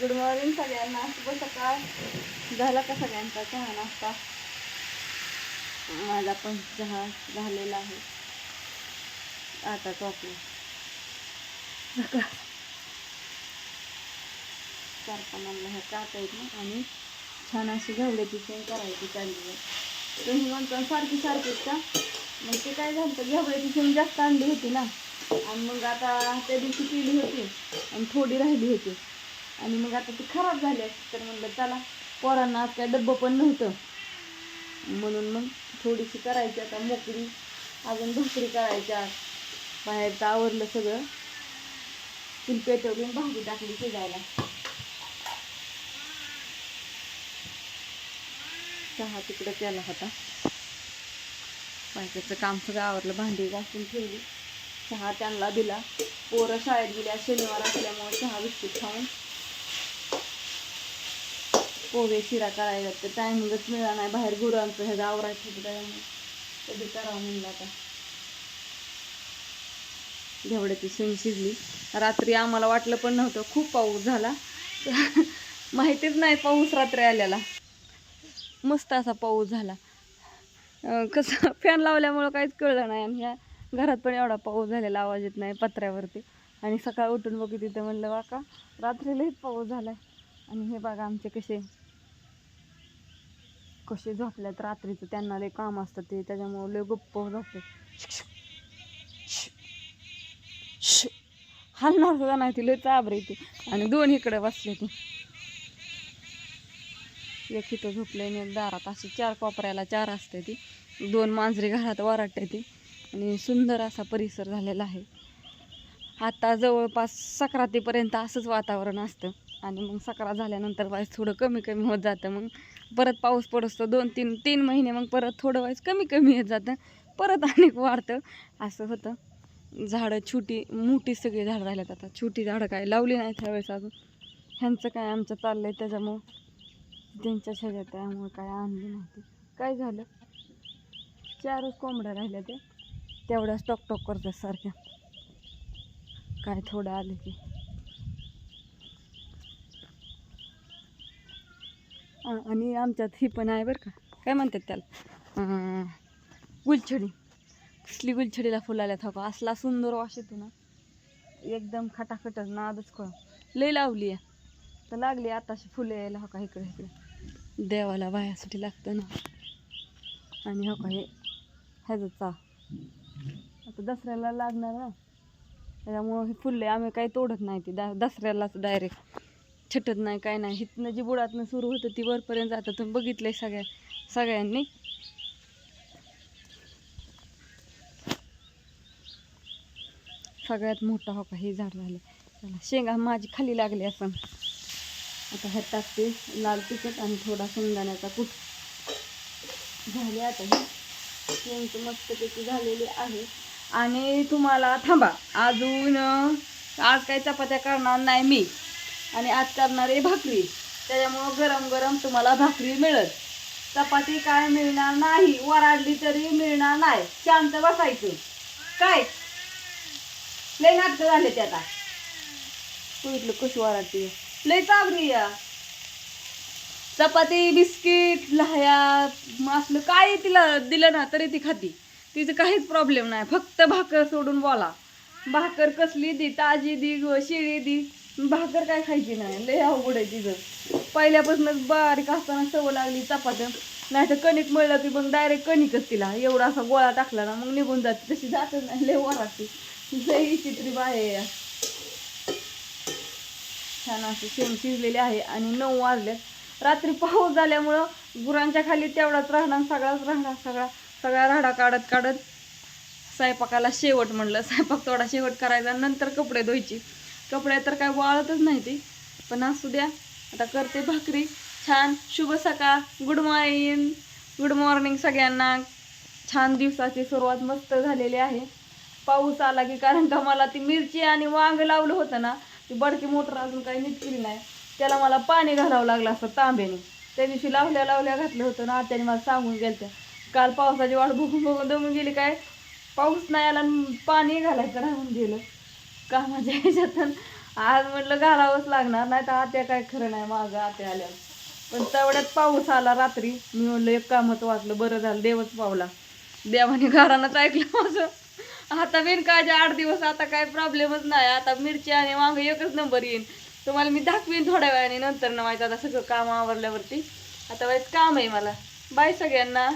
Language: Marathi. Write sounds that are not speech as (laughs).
गुड मॉर्निंग सगळ्यांना. शुभ सकाळ. झाला का सगळ्यांचा चहा नाश्ता? माझा पण चहा झालेला आहे. आता कॉफी सकाळ. चार पानांना ह्या काट आहेत ना आणि छान अशी घेवड्याची शेंग करायची चालली आहे तुम्ही म्हणता सारखी सारखीच का? मग ते काय झालं तर घेवड्याची शेंग जास्त आणली होती ना. आणि मग आता त्या दिवशी केली होती आणि थोडी राहिली होती. आणि मग आता ती खराब झाली असती तर म्हणलं चला पोरांना आज काय डब्बं पण नव्हतं. म्हणून मग थोडीशी करायची आता मोकळी अजून भाकरी करायच्या. बाहेरचं आवरलं सगळं. चूल पेटवली भाजी टाकली शिजायला. चहा तिकडं केला होता. बायकाचं काम सगळं आवरलं भांडी घासून ठेवली. चहा त्यांना दिला. पोरं शाळेत गेल्या शनिवार असल्यामुळे चहा बिस्किट खाऊन. पोहे शिरा करायला तर टायमिंगच मिळाला नाही. बाहेर गुरांचं हे आवरायचं होतं त्यामुळे कधी करावं म्हणलं आता. घेवड्याची शेंग शिजली. रात्री आम्हाला वाटलं पण नव्हतं. खूप पाऊस झाला. (laughs) माहितीच नाही पाऊस रात्री आलेला. मस्त असा पाऊस झाला. कसं (laughs) फॅन लावल्यामुळं काहीच कळलं नाही. आणि ह्या घरात पण एवढा पाऊस झालेला आवाज येत नाही पत्र्यावरती. आणि सकाळ उठून बघू तिथं म्हणलं बाका रात्री लईच पाऊस झाला आणि हे बघा आमचे कसे कसे झोपल्यात रात्रीचं त्यांना लय काम असतं ते त्याच्यामुळे लय गप्प झोपले हलणार सुद्धा नाही ती लय चाबरे ती. आणि दोन इकडे बसले ती. एक इथं झोपले आणि एक दारात. अशी चार कोपऱ्याला चार असते ती. दोन मांजरी घरात वराटते ती. आणि सुंदर असा परिसर झालेला आहे. आता जवळपास सक्रातीपर्यंत असंच वातावरण असतं. आणि मग सकरा झाल्यानंतर वाईस थोडं कमी कमी होत जातं. मग परत पाऊस पडतो दोन तीन तीन महिने मग परत थोडं वाईस कमी कमी येत जातं. परत अनेक वाढतं. असं होतं. झाडं छोटी मोठी सगळी झाडं राहिल्यात आता. छोटी झाडं काय लावली नाही त्यावेळेस अजून. ह्यांचं काय आमचं चाललं आहे त्याच्यामुळं. त्यांच्या शेजात त्यामुळं काय आणली नाही काय झालं? चारच कोंबड्या राहिल्या ते तेवढ्याच टॉक टॉक करतात सारख्या. काय थोडं आले की. आणि आमच्यात ही पण आहे बरं का. काय म्हणतात त्याला? गुलछडी. कसली गुलछडीला फुलं आल्यात हो का? असला सुंदर वाश येतो ना. एकदम खटाखटच नादच कळ लई लावली आहे. तर लागली आताशी फुलं यायला हो का इकडे इकडे देवाला वायासाठी लागतं ना. आणि हो का हे ह्याचं चा. आता दसऱ्याला लागणार ना. त्याच्यामुळं हे फुले आम्ही काही तोडत नाही ती. दा दसऱ्यालाच डायरेक्ट छटत नाही काय नाही. हिथनं जी बुडातनं सुरू होतं ती वरपर्यंत जातं. तुम्ही बघितलंय सगळ्या सगळ्यांनी? सगळ्यात मोठा हो का हे झाड झालं. चला शेंगा माझी खाली लागली असं. आता ह्यात टाकते लाल तिखट आणि थोडा शेंगदाण्याचा कूट. झाले आता हे. शेंग मस्तपैकी झालेली आहे. आणि तुम्हाला थांबा अजून आज काही चपात्या करणार नाही मी. आणि आज करणार आहे भाकरी. त्याच्यामुळं गरम गरम तुम्हाला भाकरी मिळत चपाती काय मिळणार नाही वराडली तरी मिळणार नाही. शांत बसायचं. काय? लय नाटकं झाले ते आता. बघितलं कशी वराडते लय चाबरी या. चपाती बिस्किट लाह्या असलं काय तिला दिलं ना तरी ती खाती. तिचं काहीच प्रॉब्लेम नाही. फक्त भाकर सोडून बोला. भाकर कसली दी ताजी दी शिळी दी. भाकर काय खायची नाही. लय अवघड आहे तिचं. पहिल्यापासूनच बारीक असताना सवय लागली चपात्या. नाही तर कणिक मळलं की मग डायरेक्ट कणिकच तिला. एवढा असा गोळा टाकला ना मग निघून जाते. तशी जातच नाही. लय वराती. लय चित्री बाहे या. छान अशी शेम शिजलेली आहे आणि नऊ वाजले. रात्री पाऊस झाल्यामुळं गुरांच्या खाली तेवढाच राहणार सगळाच राहणार सगळा सगळा राहडा काढत काढत स्वयंपाकाला शेवट म्हणलं. स्वयंपाक थोडा शेवट करायचा नंतर कपडे धुवायची. कपडे तर काय वाळतच नाही ती. पण असू द्या आता करते भाकरी. छान शुभ सकाळ. गुड मॉर्निंग गुड मॉर्निंग सगळ्यांना. छान दिवसाची सुरुवात मस्त झालेली आहे. पाऊस आला की कारण का मला ती मिरची आणि वांग लावलं होतं ना ती बडकी मोटर अजून काही नीट केली नाही. त्याला मला पाणी घालावं लागलं असं तांब्याने. त्या दिवशी लावल्या लावल्या घातलं होतं ना त्याने मला सांगून गेलं काल पावसाची वाट बघून बघून दमून गेली काय? पाऊस नाही आला पाणी घालायचं राहून गेलं. कामाच्या म्हणजे ह्याच्यातून आज म्हटलं घालावंच लागणार नाही तर आत्या काय खरं नाही माझं आत्या आल्या. पण तेवढ्यात पाऊस आला रात्री. मी म्हणलं एक कामच वाचलं बरं झालं देवच पावला. देवाने घरानंच ऐकलं माझं. आता बिनकाळजी आठ दिवस आता काय प्रॉब्लेमच नाही. आता मिरची आणि वांग एकच नंबर येईन. तुम्हाला मी दाखवीन थोड्या वेळाने नंतर ना माहिती आता सगळं काम आवरल्यावरती. आता वाईट काम आहे मला. बाय सगळ्यांना.